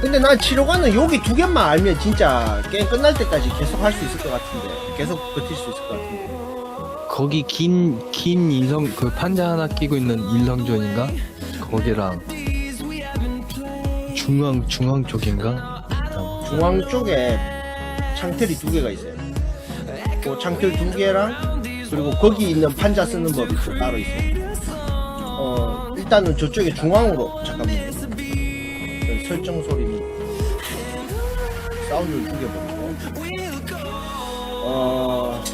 근데 난 치료관은 여기 두 개만 알면 진짜 게임 끝날 때까지 계속 할 수 있을 것 같은데. 계속 버틸 수 있을 것 같은데. 거기 긴, 긴 인성, 그 판자 하나 끼고 있는 인성존인가? 거기랑 중앙, 중앙 쪽인가? 중앙 쪽에 창틀이 두 개가 있어요. 그 창틀 두 개랑 그리고 거기 있는 판자 쓰는 법이 또 따로 있어요. 어 일단은 저쪽에 중앙으로 잠깐만요. 그 설정 소리 사운드를 보고 어...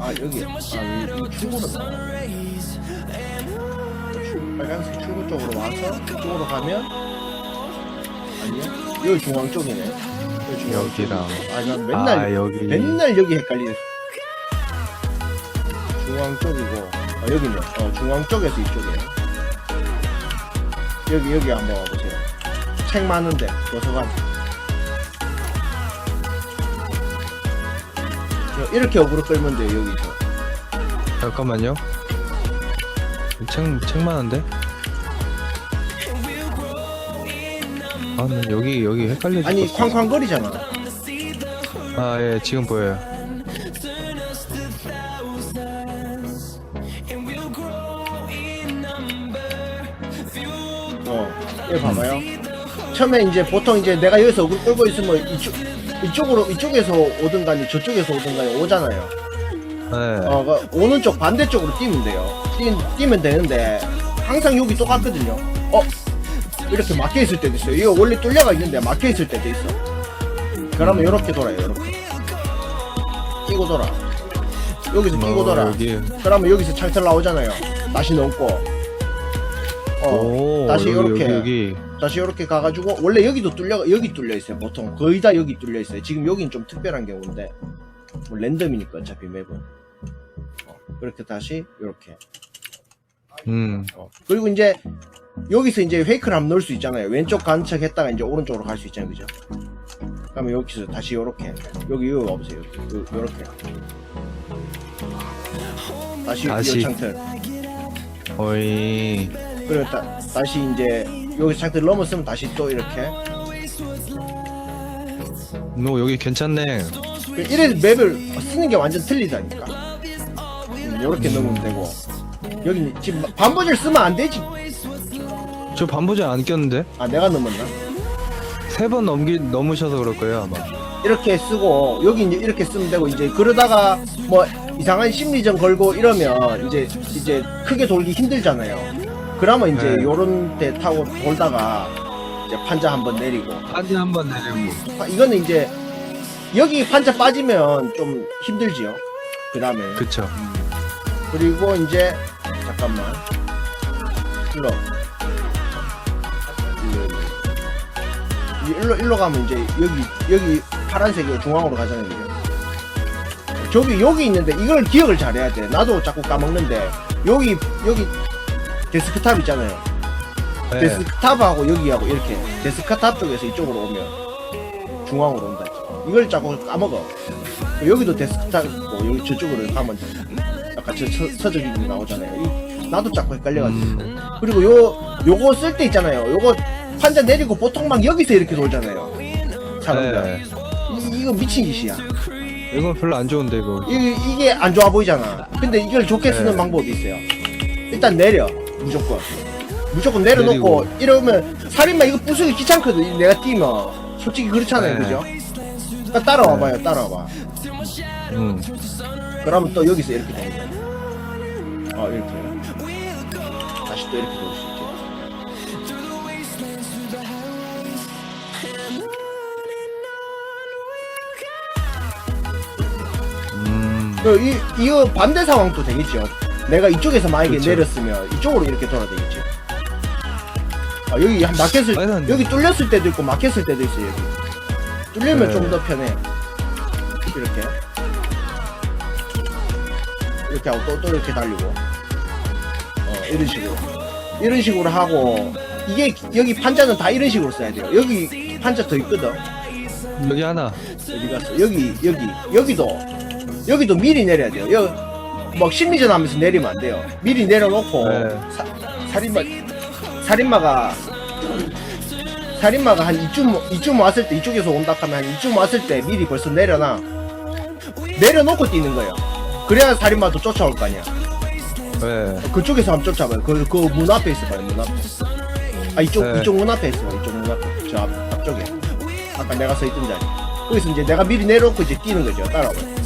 아 여기. 아 출구로 빨간색 출구 쪽으로 와서 이쪽으로 가면 아니야? 여기 중앙 쪽이네. 여기 중앙 여기랑. 쪽이네. 아, 난 맨날 아, 여기. 맨날 여기 헷갈리네. 중앙 쪽이고. 아 여기네. 어 중앙 쪽에서 이쪽이에요 여기 여기 한번 와보세요 책 많은데 도서관 저 이렇게 어그로 끌면 돼요 여기서 잠깐만요. 책, 책 많은데? 아, 난 여기, 여기 헷갈려. 아니. 쾅쾅거리잖아 아, 예, 지금 보여요. 여기 봐봐요 처음에 이제 보통 이제 내가 여기서 어그로 끌고 있으면 이쪽 이쪽으로 이쪽에서 오든 간에 저쪽에서 오든 간에 오잖아요 네. 어, 그 오는 쪽 반대쪽으로 뛰면 돼요. 뛰, 뛰면 되는데 항상 여기 똑같거든요. 어 이렇게 막혀 있을 때도 있어요. 이거 원래 뚫려가 있는데 막혀 있을 때도 있어. 그러면 이렇게 돌아요. 이렇게 끼고 돌아. 여기서 끼고 어, 돌아. 여기. 그러면 여기서 창틀 나오잖아요. 다시 넘고. 어 오, 다시 여기, 요렇게. 여기, 여기. 다시 이렇게 가가지고 원래 여기도 뚫려 여기 뚫려 있어요. 보통 거의 다 여기 뚫려 있어요. 지금 여긴 좀 특별한 경우인데 뭐 랜덤이니까 어차피 맵은 어, 그렇게 다시 이렇게 음. 어. 그리고 이제 여기서 이제 페이크를 한번 넣을 수 있잖아요. 왼쪽 간척했다가 이제 오른쪽으로 갈 수 있잖아요, 그죠? 그러면 여기서 다시 요렇게 여기 여기 와보세요. 요, 요렇게 다시 다시. 이 창틀 어이. 그리고 다, 다시 이제 여기 창틀 넘었으면 다시 또 이렇게 너 여기 괜찮네. 그 이래 맵을 쓰는 게 완전 틀리다니까. 음, 요렇게 넣으면 되고. 여기 지금 반부절 쓰면 안 되지. 저 반보제 안 꼈는데? 아 내가 넘었나? 세 번 넘기, 넘으셔서 그럴 거예요, 아마. 이렇게 쓰고 여기 이제 이렇게 쓰면 되고 이제 그러다가 뭐 이상한 심리전 걸고 이러면 이제 이제 크게 돌기 힘들잖아요. 그러면 이제 네. 요런 데 타고 돌다가 이제 판자 한 번 내리고 한지 한번 내리고. 아, 이거는 이제 여기 판자 빠지면 좀 힘들지요. 그 다음에 그쵸. 그리고 이제 잠깐만 일로 일로 일로, 일로 가면 이제 여기 여기 파란색이 중앙으로 가잖아요 이게. 저기 여기 있는데 이걸 기억을 잘해야 돼 나도 자꾸 까먹는데 여기 여기 데스크탑 있잖아요. 네. 데스크탑하고 여기하고 이렇게 데스크탑 쪽에서 이쪽으로 오면 중앙으로 온다. 이걸 자꾸 까먹어. 여기도 데스크탑 있고 여기 저쪽으로 가면 약간 저 서, 서적 이름이 나오잖아요. 이- 나도 자꾸 헷갈려가지고. 음, 그리고 요 요거 쓸 때 있잖아요. 요거 판자 내리고 보통 막 여기서 이렇게 돌잖아요. 사람들. 네. 이, 이거 미친 짓이야. 이건 별로 안 좋은데, 이거. 이, 이게 안 좋아 보이잖아. 근데 이걸 좋게 쓰는 네. 방법이 있어요. 일단 내려 무조건 무조건 내려놓고 내리고. 이러면 살인마 이거 부수기 귀찮거든 내가 뛰면 솔직히 그렇잖아요 네. 그죠 그러니까 따라와봐요 따라와봐 음. 그러면 또 여기서 이렇게 되는 거야 어 이렇게 다시 또 이렇게 돌 수 있죠 음. 그 이, 이거 반대 상황도 되겠죠. 내가 이쪽에서 만약에 그쵸. 내렸으면 이쪽으로 이렇게 돌아야 되겠지. 아, 여기 한 막혔을, 아니. 여기 뚫렸을 때도 있고 막혔을 때도 있어요, 여기. 뚫리면 네. 좀 더 편해. 이렇게. 이렇게 하고 또, 또 이렇게 달리고. 어, 이런 식으로. 이런 식으로 하고, 이게, 여기 판자는 다 이런 식으로 써야 돼요. 여기 판자 더 있거든. 여기 하나. 어디 갔어? 여기, 여기, 여기도, 여기도 미리 내려야 돼요. 여기, 막 심리전 하면서 내리면 안 돼요. 미리 내려놓고, 네. 사, 살인마, 살인마가 살인마가 한 이쯤 이쯤 왔을 때 이쪽에서 온다 하면 한 이쯤 왔을 때 미리 벌써 내려놔. 내려놓고 뛰는 거예요. 그래야 살인마도 쫓아올 거 아니야. 네. 그쪽에서 한번 쫓아봐요. 그그문 앞에 있어봐요 문 앞에. 아 이쪽 네. 이쪽 문 앞에 있어봐요 이쪽 문 앞에. 저 앞, 앞쪽에. 아까 내가 서 있던 자리. 거기서 이제 내가 미리 내려놓고 이제 뛰는 거죠. 따라와봐요.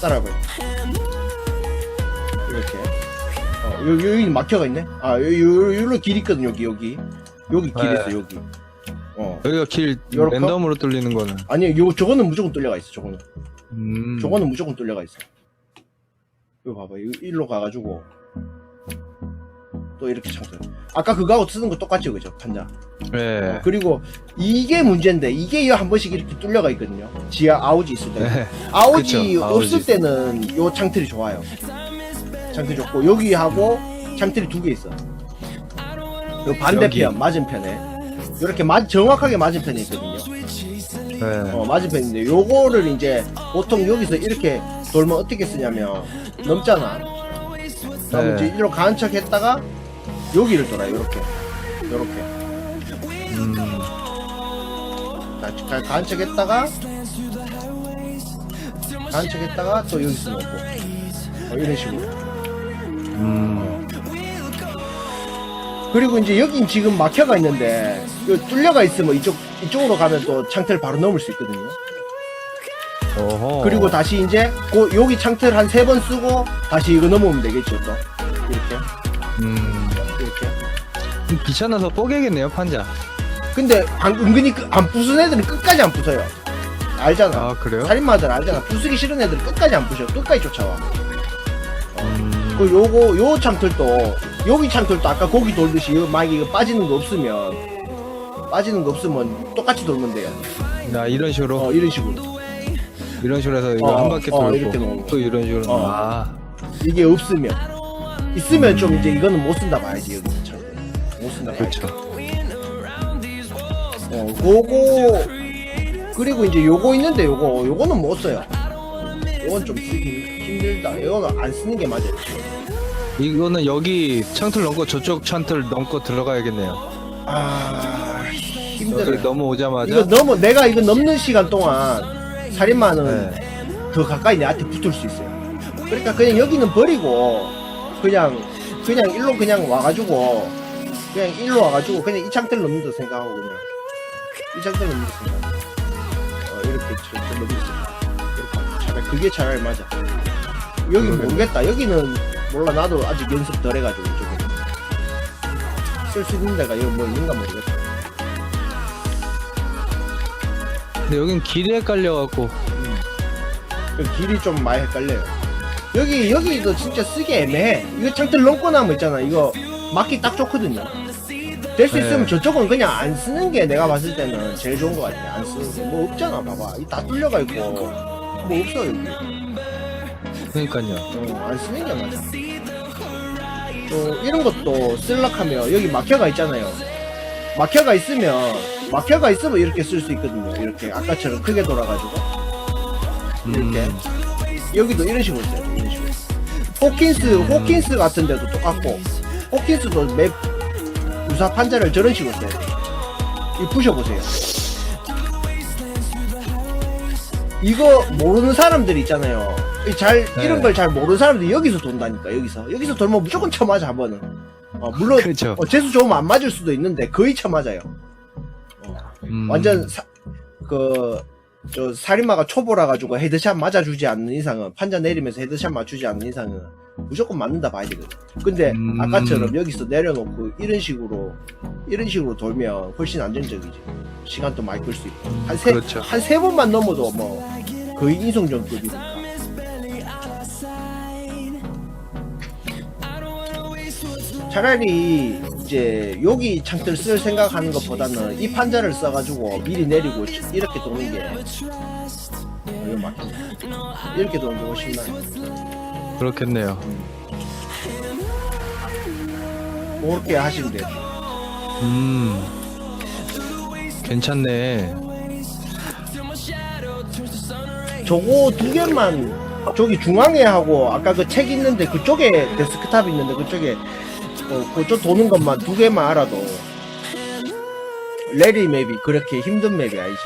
따라와봐요 여기, 여기 막혀가 있네 아 여기 여기로 길 있거든 여기 여기 여기 길 네. 있어 여기 어 여기가 길 요렇게? 랜덤으로 뚫리는 거는. 아니 요 저거는 무조건 뚫려가 있어 저거는 음. 저거는 무조건 뚫려가 있어. 이거 봐봐. 이거 일로 가가지고 또 이렇게 창틀. 아까 그거하고 쓰는 거 똑같죠, 그죠? 판자. 네. 어, 그리고 이게 문제인데 이게 한 번씩 이렇게 뚫려가 있거든요. 지하 아우지 있을 때. 네. 아우지 그쵸, 없을 아우지. 때는 요 창틀이 좋아요. 창틀 좋고 여기 하고 창틀이 두 개 있어. 요 반대편 여기. 맞은편에 이렇게 맞 정확하게 맞은편에 있거든요. 네. 어, 맞은편인데 요거를 이제 보통 여기서 이렇게 돌면 어떻게 쓰냐면 넘잖아. 그럼 네. 이제 이리로 가는 척 했다가 여기를 돌아요. 요렇게. 요렇게. 음. 가- 가- 가는 척 했다가 가는 척 했다가 또 여기서 놓고 어, 이런 식으로. 음. 그리고 이제 여긴 지금 막혀가 있는데 요 뚫려가 있으면 이쪽 이쪽으로 가면 또 창틀 바로 넘을 수 있거든요. 어허. 그리고 다시 이제 그 여기 창틀 한 세 번 쓰고 다시 이거 넘으면 되겠죠 또 이렇게 음. 이렇게 귀찮아서 뽀개겠네요 판자. 근데 안, 은근히 그- 안 부순 애들은 끝까지 안 부숴요 알잖아 아 그래요? 살인마들 알잖아 부수기 싫은 애들은 끝까지 안 부셔 끝까지 쫓아와 음. 그 요거 요 창틀도 여기 창틀도 아까 거기 돌듯이 이거 막 이거 빠지는 거 없으면 빠지는 거 없으면 똑같이 돌면 돼요 나 이런 식으로 어 이런 식으로 이런 식으로 해서 이거 어, 한 바퀴 어, 돌고 이렇게 거. 또 이런 식으로. 어. 아. 이게 없으면 있으면 좀 이제 이거는 못 쓴다 봐야지 여기 창틀 못 쓴다 봐야지 그렇죠. 어, 그거 그리고 이제 요거 있는데 요거 요거는 못 써요. 요건 좀 쓰기 힘들다. 이거는 안 쓰는 게 맞아요. 이거는 여기 창틀 넘고 저쪽 창틀 넘고 들어가야겠네요. 아 여기 힘들어. 넘어오자마자. 이거 넘어 내가 이거 넘는 시간 동안 살인마는 네. 더 가까이 내한테 붙을 수 있어요. 그러니까 그냥 여기는 버리고 그냥 그냥 일로 그냥 와가지고 그냥 일로 와가지고 그냥 이 창틀 넘는다 생각하고 그냥 이 창틀 넘는다 생각. 어 이렇게 저, 저 넘는다 생각. 이렇게 차라리 그게 차라리 맞아. 여기. 모르겠다. 여기는 몰라 나도 아직 연습 덜 해가지고 이쪽에 쓸수 있는 데가 여기 뭐 있는가 모르겠다. 근데 여긴 길이 헷갈려갖고. 그 길이 좀 많이 헷갈려요. 여기 여기도 진짜 쓰기 애매해. 이거 창틀 넘고 나면 있잖아. 이거 막기 딱 좋거든요. 될수 네. 있으면 저쪽은 그냥 안 쓰는 게 내가 봤을 때는 제일 좋은 것 같아. 안 쓰는 게. 뭐 없잖아. 봐봐. 이 다 뚫려가 있고 뭐 없어 여기. 그러니까요. 어, 안 쓰는 게 맞아. 또 이런 것도 쓸락하면 여기 막혀가 있잖아요. 막혀가 있으면 막혀가 있으면 이렇게 쓸 수 있거든요. 이렇게 아까처럼 크게 돌아가지고. 이렇게 음. 여기도 이런 식으로 써요 이런 식으로 호킨스 호킨스 같은 데도 똑같고 호킨스도 맵 유사 판자를 저런 식으로 써요 이 부셔보세요 이거 모르는 사람들 있잖아요 이 잘 네. 이런 걸 잘 모르는 사람들이 여기서 돈다니까 여기서 여기서 돌면 무조건 쳐맞아 한 번은 어, 물론 그렇죠. 어, 재수 좋으면 안 맞을 수도 있는데 거의 쳐맞아요 어. 음. 완전 사, 그, 저, 살인마가 초보라 가지고 헤드샷 맞아주지 않는 이상은, 판자 내리면서 헤드샷 맞추지 않는 이상은, 무조건 맞는다 봐야 되거든. 근데, 음. 아까처럼 여기서 내려놓고, 이런 식으로, 이런 식으로 돌면 훨씬 안정적이지. 시간도 많이 끌 수 있고. 한 세, 그렇죠. 한세 번만 넘어도 뭐, 거의 인성전급이니까. 차라리 이제 여기 창틀 쓸 생각하는 것보다는 이 판자를 써가지고 미리 내리고 이렇게 도는 게 어, 이거 막힌다. 이렇게 도는 게 훨씬 나아. 그렇겠네요. 그렇게 하시면 돼요. 음. 괜찮네. 저거 두 개만 저기 중앙에 하고 아까 그 책 있는데 그쪽에 데스크탑 있는데 그쪽에 어, 그쪽 도는 것만 두 개만 알아도 레리 맵이 그렇게 힘든 맵이 아니지